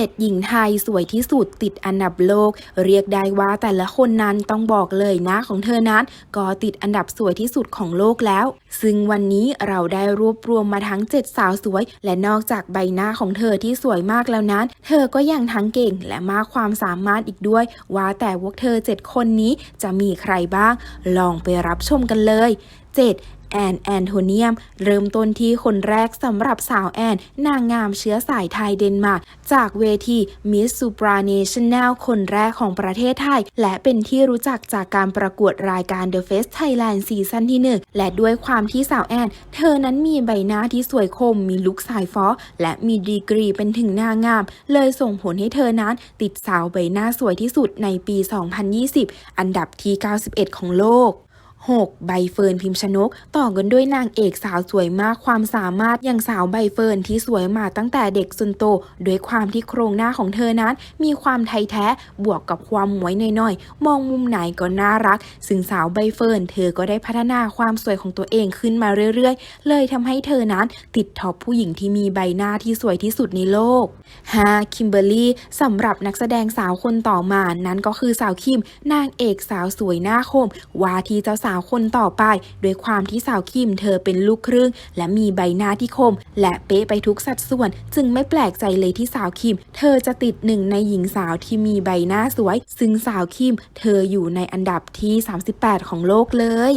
7 หญิงไทยสวยที่สุดติดอันดับโลก เรียกได้ว่าแต่ละคนนั้นต้องบอกเลยน้าของเธอนั้นก็ติดอันดับสวยที่สุดของโลกแล้ว ซึ่งวันนี้เราได้รวบรวมมาทั้ง 7 สาวสวย และนอกจากใบหน้าของเธอที่สวยมากแล้วนั้น เธอก็ยังทั้งเก่งและมากความสามารถอีกด้วย ว่าแต่พวกเธอ 7 คนนี้จะมีใครบ้าง ลองไปรับชมกันเลย 7. แอนแอนโทเนียม เริ่มต้นที่คนแรกสำหรับสาวแอนนางงามเชื้อสายไทยเดนมาร์กจากเวทีมิสซูปราเนชั่นแนลคนแรกของประเทศไทย และเป็นที่รู้จักจากการประกวดรายการ The Face Thailand ซีซั่นที่ 1 และด้วยความที่สาวแอน เธอนั้นมีใบหน้าที่สวยคม มีลุคสายฟอและมีดีกรีเป็นถึงนางงาม เลยส่งผลให้เธอนั้นติดสาวใบหน้าสวยที่สุดในปี 2020 อันดับที่ 91 ของโลก 6. ใบเฟิร์นพิมพ์ชนก ต่อกันด้วยนางเอกสาวสวยมากความสามารถอย่างสาวใบเฟิร์นที่สวยมาตั้งแต่เด็กจนโตด้วยความที่โครงหน้าของเธอนั้น มีความไทยแท้บวกกับความหมวยน่อยๆ มองมุมไหนก็น่ารัก ซึ่งสาวใบเฟิร์นเธอก็ได้พัฒนาความสวยของตัวเองขึ้นมาเรื่อยๆ เลยทำให้เธอนั้นติดท็อปผู้หญิงที่มีใบหน้าที่สวยที่สุดในโลก 5. คิมเบอร์รี่สำหรับนักแสดงสาวคนต่อมานั้นก็คือสาวคิม นางเอกสาวสวยหน้าคมว่าที่เจ้าสาวาวคนต่อไป ด้วยความที่สาวคิมเธอเป็นลูกครึ่ง และมีใบหน้าที่คม และเป๊ะไปทุกสัดส่วน จึงไม่แปลกใจเลยที่สาวคิม เธอจะติดหนึ่งในหญิงสาวที่มีใบหน้าสวย ซึ่งสาวคิม เธออยู่ในอันดับที่ 38 ของโลกเลย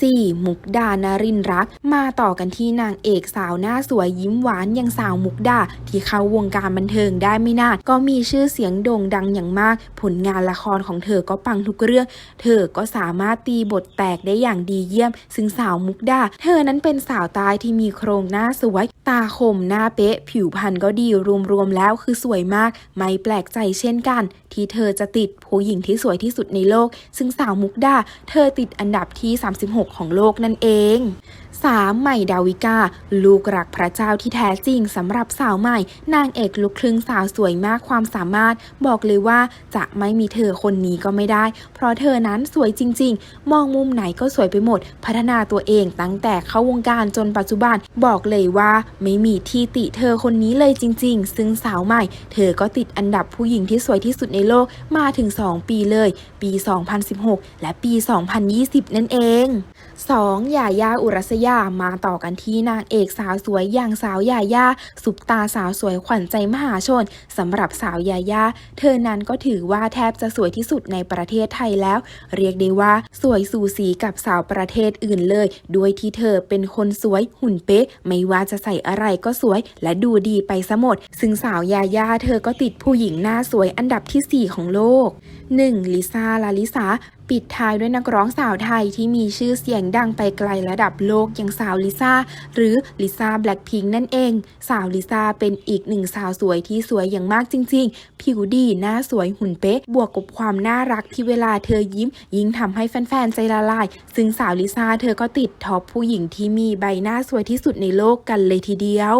4. มุกดานารินรัก มาต่อกันที่นางเอกสาวหน้าสวยยิ้มหวานอย่างสาวมุกดาที่เข้าวงการบันเทิงได้ไม่นานก็มีชื่อเสียงโด่งดังอย่างมาก ผลงานละครของเธอก็ปังทุกเรื่อง เธอก็สามารถตีบทแตกได้อย่างดีเยี่ยม ซึ่งสาวมุกดา เธอนั้นเป็นสาวตายที่มีโครงหน้าสวย ตาคมหน้าเป๊ะ ผิวพรรณก็ดีรวมๆแล้วคือสวยมาก ไม่แปลกใจเช่นกัน ที่เธอจะติดผู้หญิงที่สวยที่สุดในโลก ซึ่งสาวมุกดาเธอติดอันดับที่ 36 ของโลกนั่นเอง 3. ใหม่ดาวิกา ลูกรักพระเจ้าที่แท้จริงสำหรับสาวใหม่ นางเอกลูกครึ่งสาวสวยมากความสามารถ บอกเลยว่าจะไม่มีเธอคนนี้ก็ไม่ได้ เพราะเธอนั้นสวยจริง ๆ มองมุมไหนก็สวยไปหมด พัฒนาตัวเองตั้งแต่เข้าวงการจนปัจจุบันบอกเลยว่าไม่มีที่ติเธอคนนี้เลยจริง ๆ ซึ่งสาวใหม่ เธอก็ติดอันดับผู้หญิงที่สวยที่สุดในโลกมาถึง 2 ปีเลย ปี 2016 และปี 2020 นั่นเอง 2. ยายาอุรัสยามาต่อกันที่นางเอกสาวสวยอย่างสาวยายาสุปตาสาวสวยขวัญใจมหาชนสำหรับสาวยายาเธอนั้นก็ถือว่าแทบจะสวยที่สุดในประเทศไทยแล้ว เรียกได้ว่าสวยสูสีกับสาวประเทศอื่นเลย ด้วยที่เธอเป็นคนสวยหุ่นเป๊ะ ไม่ว่าจะใส่อะไรก็สวยและดูดีไปซะหมด ซึ่งสาวยายาเธอก็ติดผู้หญิงหน้าสวยอันดับทีสี่4 ของโลก 1. ลิซ่าลาลิสาปิดท้ายด้วยนักร้องสาวไทยที่มีชื่อเสียงดังไปไกลระดับโลกอย่างสาวลิซ่าหรือลิซ่าแบล็คพิงนั่นเอง สาวลิซ่าเป็นอีกหนึ่งสาวสวยที่สวยอย่างมากจริง ๆ ผิวดีหน้าสวยหุ่นเป๊ะ บวกกับความน่ารักที่เวลาเธอยิ้ม ยิ่งทำให้แฟนๆใจละลาย ซึ่งสาวลิซ่าเธอก็ติดท็อปผู้หญิงที่มีใบหน้าสวยที่สุดในโลกกันเลยทีเดียว